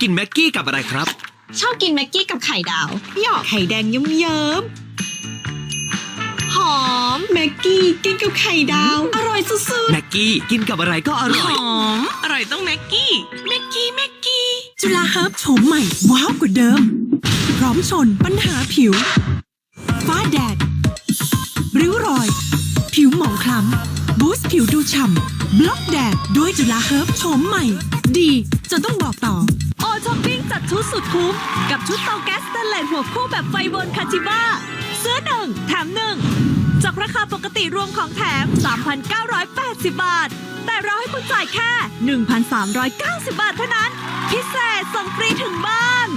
กินแม็กกี้กับอะไรครับ ชอบกินแม็กกี้กับไข่ดาวหยอกไข่แดงเยิ้มๆหอมแม็กกี้กินกับไข่ดาว อร่อยสุดแม็กกี้กินกับอะไรก็อร่อยหอมอร่อยต้องแม็กกี้แม็กกี้แม็กกี้ จุฬาเฮิร์บโฉมใหม่ ว้าวกว่าเดิม พร้อมชนปัญหาผิว ฟ้าแดด ริ้วรอย ผิวหมองคล้ำบูสต์ผิวดูฉ่ำบล็อกแดดด้วยจุฬาเฮิร์บโฉมใหม่ ดีจนต้องบอกต่อุดสุดคุ้ม กับชุดเตาแก๊สสแตนเลสหัวคู่แบบไฟวนคาจิบ้าซื้อหนึ่งแถมหนึ่งจากราคาปกติรวมของแถม 3,980 บาท แต่เราให้คุณจ่ายแค่ 1,390 บาทเท่านั้น พิเศษส่งฟรีถึงบ้าน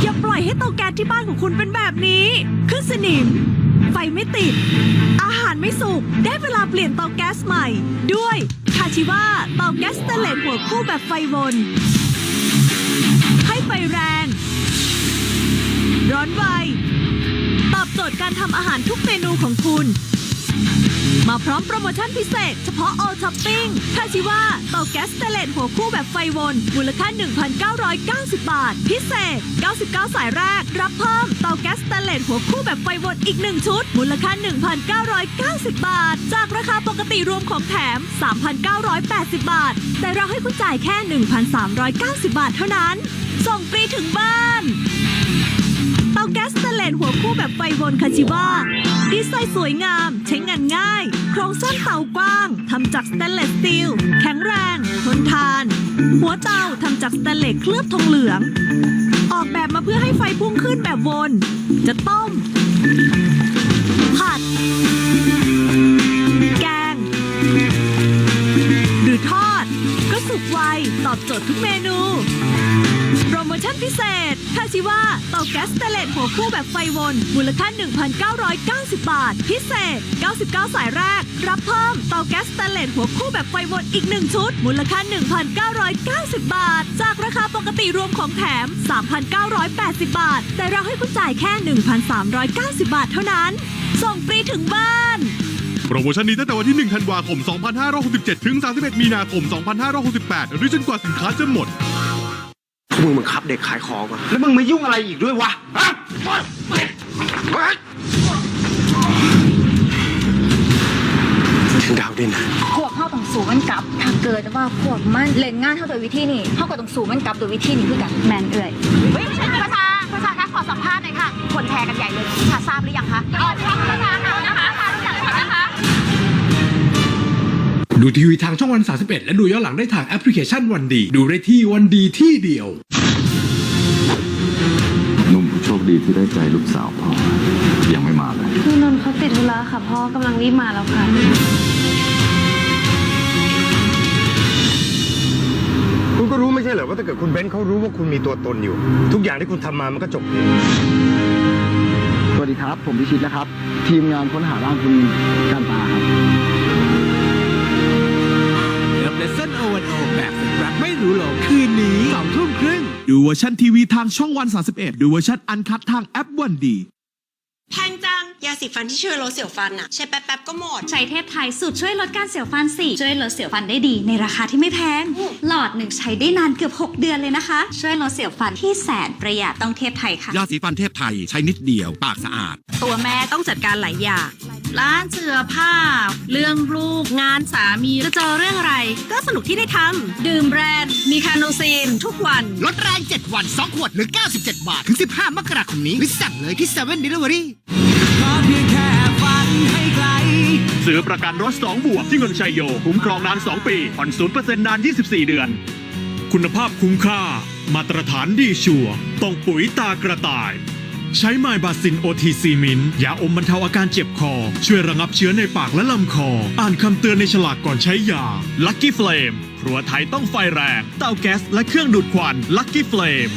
อย่าปล่อยให้เตาแก๊สที่บ้านของคุณเป็นแบบนี้ ขึ้นสนิม ไฟไม่ติด อาหารไม่สุก ได้เวลาเปลี่ยนเตาแก๊สใหม่ ด้วยคาชิว่าเตาแก๊สสแตนเลสหัวคู่แบบไฟวน ให้ไฟแรง ร้อนไว ตอบโจทย์การทำอาหารทุกเมนูของคุณ มาพร้อมโปรโมชั่นพิเศษ เฉพาะ All Shopping คาชิว่าเตาแก๊สสเตเลสหัวคู่แบบไฟวน มูลค่า 1,990 บาท พิเศษ 99 สายแรก รับเพิ่มเตาแก๊สสเตเลสหัวคู่แบบไฟวนอีก 1 ชุด มูลค่า 1,990 บาท จากราคาปกติรวมของแถม 3,980 บาท แต่เราให้คุณจ่ายแค่ 1,390 บาทเท่านั้น ส่งฟรีถึงบ้าน เตาแก๊สสแตนเลสหัวคู่แบบไฟวนคาชิว่าดีไซน์สวยงาม ใช้งานง่าย โครงสร้างเตากว้างทำจากสแตนเลสสตีล แข็งแรง ทนทาน หัวเตาทำจากสแตนเลสเคลือบทองเหลือง ออกแบบมาเพื่อให้ไฟพุ่งขึ้นแบบวน จะต้ม ผัด แกง หรือทอด ก็สุกไว ตอบโจทย์ทุกเมนู โปรโมชั่นพิเศษคาชิว่าเตาแก๊สสเตเลสหัวคู่แบบไฟวน มูลค่า 1,990 บาท พิเศษ 99 สายแรก รับเพิ่มเตาแก๊สสเตเลสหัวคู่แบบไฟวนอีก 1 ชุด มูลค่า 1,990 บาท จากราคาปกติรวมของแถม 3,980 บาท แต่เราให้คุณจ่ายแค่ 1,390 บาทเท่านั้น ส่งฟรีถึงบ้านโปรโมชั่นนี้ตั้งแต่วันที่ 1 ธันวาคม 2567 ถึง 31 มีนาคม 2568 หรือจนกว่าสินค้าจะหมด มึงบังคับเด็กขายของอะแล้วมึงมายุ่งอะไรอีกด้วยวะฮะถึงดาวดินพวกเขาต้องสู้มันกลับถ้าเกิดว่าพวกมันเล่นงานเท่าโดยวิธีนี้เขาก็ต้องสู้มันกลับโดยวิธีนี้คือกันแมนเอ่ยประชาประชาคะขอสัมภาษณ์หน่อยค่ะคนแชร์กันใหญ่เลยประชาทราบหรือยังคะ ดูทีวีทางช่องวัน 31 และดูย้อนหลังได้ทางแอปพลิเคชันวันดี ดูได้ที่วันดีที่เดียวหนุ่มผู้โชคดีที่ได้ใจลูกสาวพ่อ ยังไม่มาเลยพี่นนท์เขาติดธุระค่ะพ่อกำลังรีบมาแล้วค่ะ คุณก็รู้ไม่ใช่เหรอว่าถ้าเกิดคุณเบนซ์เขารู้ว่าคุณมีตัวตนอยู่ ทุกอย่างที่คุณทำมามันก็จบเองสวัสดีครับ ผมพิชิตนะครับ ทีมงานค้นหาร่างคุณการตาครับ ดูเวอร์ชันทีวีทางช่องวัน 31 ดูเวอร์ชันอันคัดทางแอปวันดี แพงจัง ยาสีฟันที่ช่วยลดเสียวฟันอะใช้แป๊บๆก็หมด ใช้เทพไทยสูตรช่วยลดการเสียวฟันสี่ช่วยลดเสียวฟันได้ดีในราคาที่ไม่แพง หลอดหนึ่งใช้ได้นานเกือบ 6 เดือนเลยนะคะ ช่วยลดเสียวฟันที่แสนประหยัดต้องเทพไทยค่ะ ยาสีฟันเทพไทยใช้นิดเดียวปากสะอาด ตัวแม่ต้องจัดการหลายอย่าง ร้านเสื้อผ้า เรื่องลูกงานสามีจะเจอเรื่องอะไร ก็สนุกที่ได้ทำดื่มแบรนด์ มีคาโนซีน ทุกวัน ลดแรง 7 วัน 2 ขวด หรือ 97 บาท ถึง 15 มกราคมนี้หรือสั่งเลยที่7 Delivery ซื้อประกันรถ 2 บวกที่เงินชัยโย คุ้มครองนาน 2 ปีผ่อน0%นาน 24 เดือน คุณภาพคุ้มค่า มาตรฐานดีชัวร์ต้องปุ๋ยตากระต่าย ใช้ไมบาซินโอทีซีมินยาอมบรรเทาอาการเจ็บคอ ช่วยระงับเชื้อในปากและลำคอ อ่านคำเตือนในฉลากก่อนใช้ยา Lucky Flame ครัวไทยต้องไฟแรง เตาแก๊สและเครื่องดูดควัน Lucky Flame